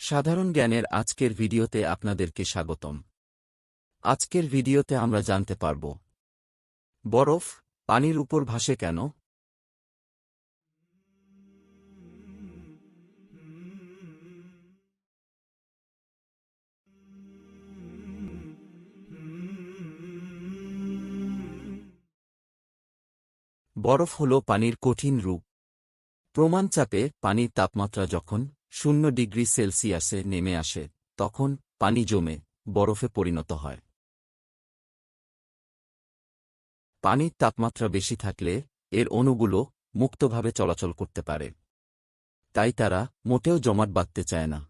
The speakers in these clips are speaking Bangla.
সাধারণ জ্ঞানের আজকের ভিডিওতে আপনাদেরকে স্বাগতম। আজকের ভিডিওতে আমরা জানতে পারব, বরফ পানির উপর ভাসে কেন? বরফ হল পানির কঠিন রূপ। প্রমাণ চাপে পানির তাপমাত্রা যখন শূন্য ডিগ্রি সেলসিয়াসে নেমে আসে, তখন পানি জমে, বরফে পরিণত হয়। পানির তাপমাত্রা বেশি থাকলে এর অণুগুলো মুক্তভাবে চলাচল করতে পারে। তাই তারা মোটেও জমাট বাঁধতে চায় না।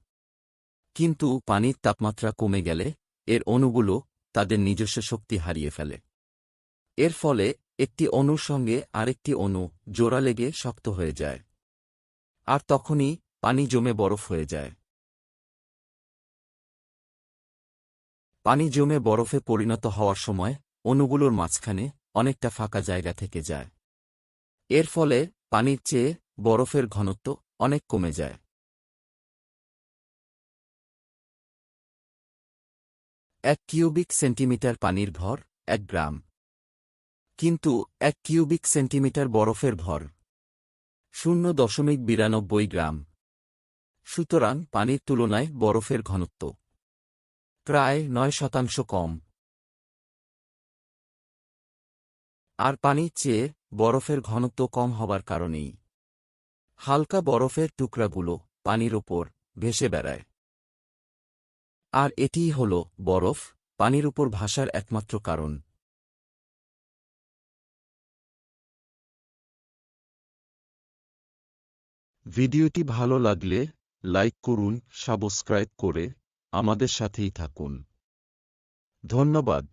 কিন্তু পানির তাপমাত্রা কমে গেলে এর অণুগুলো তাদের নিজস্ব শক্তি হারিয়ে ফেলে। এর ফলে একটি অণুর সঙ্গে আরেকটি অণু জোড়া লেগে শক্ত হয়ে যায়। আর তখনই পানি জমে বরফ হয়ে যায়। পানি জমে বরফে পরিণত হওয়ার সময় অণুগুলোর মাঝখানে অনেকটা ফাঁকা জায়গা থেকে যায়। এর ফলে পানির চেয়ে বরফের ঘনত্ব অনেক কমে যায়। এক কিউবিক সেন্টিমিটার পানির ভর এক গ্রাম। কিন্তু এক কিউবিক সেন্টিমিটার বরফের ভর শূন্য দশমিক বিরানব্বই গ্রাম। সুতরাং পানির তুলনায় বরফের ঘনত্ব প্রায় নয় শতাংশ কম। আর পানির চেয়ে বরফের ঘনত্ব কম হবার কারণেই। হালকা বরফের টুকরাগুলো পানির ওপর ভেসে বেড়ায়। আর এটিই হল বরফ, পানির উপর ভাসার একমাত্র কারণ। ভিডিওটি ভালো লাগলে লাইক করুন সাবস্ক্রাইব করে আমাদের সাথেই থাকুন। ধন্যবাদ।